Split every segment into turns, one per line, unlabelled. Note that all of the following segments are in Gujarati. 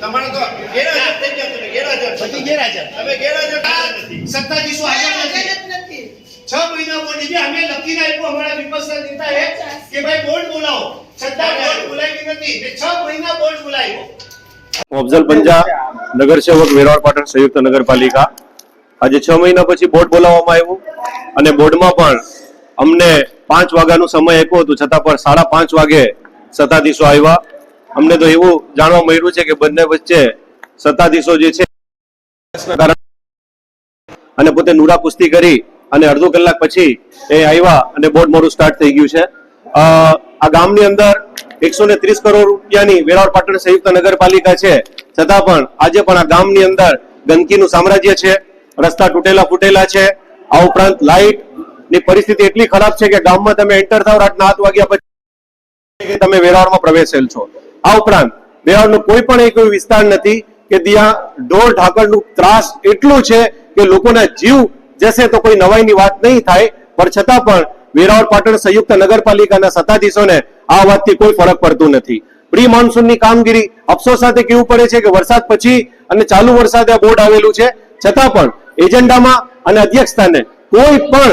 તમારે તો ગેરહાજર થઈ ગયા તમે ગેરહાજર.
બધી ગેરહાજર.
તમે ગેરહાજર
આ
થયા નથી.
સત્તાધીશો હાજર નથી.
હાજર જ નથી.
છ મહિના બોર્ડ એટલે અમે લખીને આપ્યું અમારા વિપક્ષના નેતાએ કે ભાઈ બોર્ડ બોલાવો. છતાં બોર્ડ બોલાવી નથી. એટલે છ મહિના બોર્ડ બોલાવ્યો.
અફઝલ પંજા નગરસેવક વેરાવળ પાટણ સંયુક્ત નગરપાલિકા. આજે છ મહિના પછી બોર્ડ બોલાવવામાં આવ્યું અને બોર્ડમાં પણ અમને પાંચ વાગ્યાનો સમય આપ્યો હતો. છતાં પણ સાડા પાંચ વાગે સત્તાધીશો આવ્યા. અમને તો એવું જાણવા મળ્યું છે કે બંને વચ્ચે સત્તાધીશો જે છે, અને પોતે નુરા કુસ્તી કરી અને અડધો કલાક પછી એ આવ્યા અને બોર્ડ મોડું સ્ટાર્ટ થઈ ગયું છે. આ ગામની અંદર એકસો ને ત્રીસ કરોડ રૂપિયાની વેરાવળ પાટણ સંયુક્ત નગરપાલિકા છે. છતાં પણ આજે પણ આ ગામની અંદર ગંદકીનું સામ્રાજ્ય છે, રસ્તા તૂટેલા ફૂટેલા છે. આ ઉપરાંત લાઇટની પરિસ્થિતિ એટલી ખરાબ છે કે ગામમાં તમે એન્ટર થાવ રાતના આઠ વાગ્યા પછી તમે વેરાવળમાં પ્રવેશેલ છો. આ ઉપરાંત વેરાવળનો કોઈ પણ એક વિસ્તાર નથી કે ત્યાં ઢોર ઢાકરનું ત્રાસ એટલું છે કે લોકોના જીવ જશે તો કોઈ નવાઈની વાત નહીં થાય. પણ છતાં પણ વેરાવળ પાટણ સંયુક્ત નગરપાલિકાના સત્તાધીશોને આ વાતથી કોઈ ફરક પડતું નથી. પ્રી મોન્સૂનની કામગીરી અફસોસ સાથે કેવું પડે છે કે વરસાદ પછી અને ચાલુ વરસાદે આ બોર્ડ આવેલું છે. છતાં પણ એજન્ડામાં અને અધ્યક્ષ સ્થાને કોઈ પણ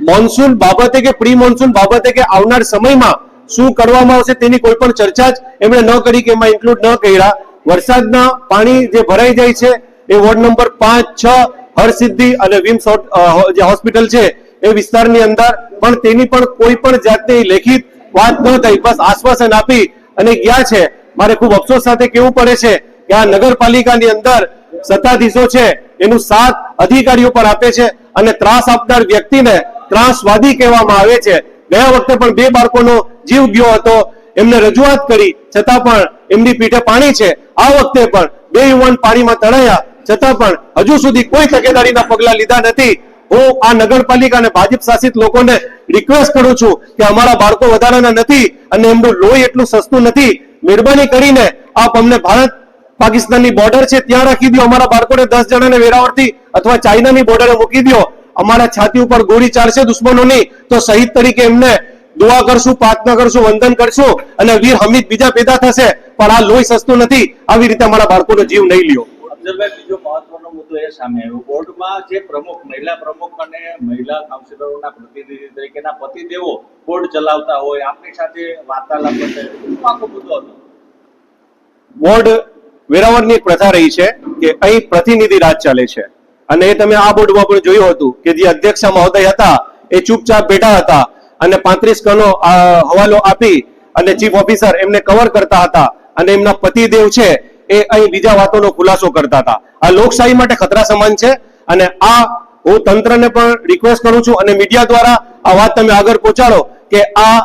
મોન્સૂન બાબતે કે પ્રી મોન્સૂન બાબતે કે આવનાર સમયમાં શું કરવામાં આવશે તેની કોઈ પણ ચર્ચા જ એમણે ન કરી કે એમાં ઇન્ક્લુડ ન કર્યા. વરસાદના પાણી જે ભરાઈ જાય છે, એ વોર્ડ નંબર પાંચ, છ, હરસિદ્ધિ અને વિમ્સ જે હોસ્પિટલ છે, એ વિસ્તારની અંદર. પણ તેની પણ કોઈ પણ જાતની લેખિત વાત ન થઈ. બસ આશ્વાસન આપી અને ગયા છે. મારે ખૂબ અફસોસ સાથે કેવું પડે છે કે આ નગરપાલિકાની અંદર સત્તાધીશો છે, એનું સાથ અધિકારીઓ પર આપે છે અને ત્રાસ આપનાર વ્યક્તિને ત્રાસવાદી કહેવામાં આવે છે. ગયા વખતે પણ બે બાળકોનો જીવ ગયો હતો. એમને રજૂઆત કરી, છતાં પણ એમની પીઠે પાણી છે. આ વખતે પણ બે યુવાન પાણીમાં તણાયા, છતાં પણ હજુ સુધી કોઈ તકેદારીના પગલા લીધા નથી. હું આ નગરપાલિકા અને ભાજપ શાસિત લોકોને રિક્વેસ્ટ કરું છું કે અમારા બાળકો વધારાના નથી અને એમનું લોહી એટલું સસ્તું નથી. મહેરબાની કરીને આપ અમને ભારત પાકિસ્તાનની બોર્ડર છે ત્યાં રાખી દો. અમારા બાળકોને દસ જણાને વેરાવળથી અથવા ચાઇનાની બોર્ડરે મૂકી દો. અમારા છાતી ઉપર ગોળી ચાલશે દુશ્મનોની તો શહીદ તરીકે એમને દુઆ કરશું પ્રાર્થના કરશું વંદન કરશું અને વીર હમીદ બીજા પેદા થશે. પણ આ લોહી સસ્તું નથી. આવી રીતે અમારા બાળકોનો જીવ નહીં લ્યો.
બીજો મહત્વનો મુદ્દો એ સામે આવ્યો. બોર્ડમાં જે પ્રમુખ મહિલા પ્રમુખ અને મહિલા કાઉન્સિલરોના પ્રતિનિધિ તરીકેના પતિદેવો બોર્ડ ચલાવતા હોય આપની સાથે વાર્તાલાપ આખો મુદ્દો હતો?
બોર્ડ વેરાવળની પ્રથા રહી છે કે અહીં પ્રતિનિધિ રાજ ચાલે છે. અને એ તમે આ બોર્ડમાં પણ જોયું હતું કે જે અધ્યક્ષ મહોદય હતા, એ ચૂપચાપ બેઠા હતા અને પાંત્રીસ કનો હવાલો આપી અને ચીફ ઓફિસર એમને કવર કરતા હતા અને એમના પતિદેવ છે એ અહીં બીજા વાતોનો ખુલાસો કરતા હતા. આ લોકશાહી માટે ખતરા સમાન છે અને આ હું તંત્રને પણ રિક્વેસ્ટ કરું છું અને મીડિયા દ્વારા આ વાત તમે આગળ પહોંચાડો કે આ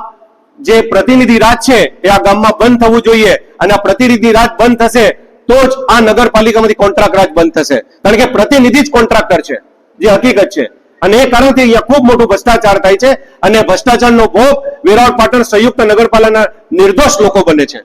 જે પ્રતિનિધિ રાજ છે એ આ ગામમાં બંધ થવું જોઈએ અને આ પ્રતિનિધિ રાજ બંધ થશે તો જ આ નગરપાલિકામાંથી કોન્ટ્રાક્ટ રાજ બંધ થશે. કારણ કે પ્રતિનિધિ જ કોન્ટ્રાક્ટર છે, જે હકીકત છે. અને એ કારણથી અહીંયા ખૂબ મોટું ભ્રષ્ટાચાર થાય છે અને ભ્રષ્ટાચારનો ભોગ વેરાવળ પાટણ સંયુક્ત નગરપાલિકાના નિર્દોષ લોકો બને છે.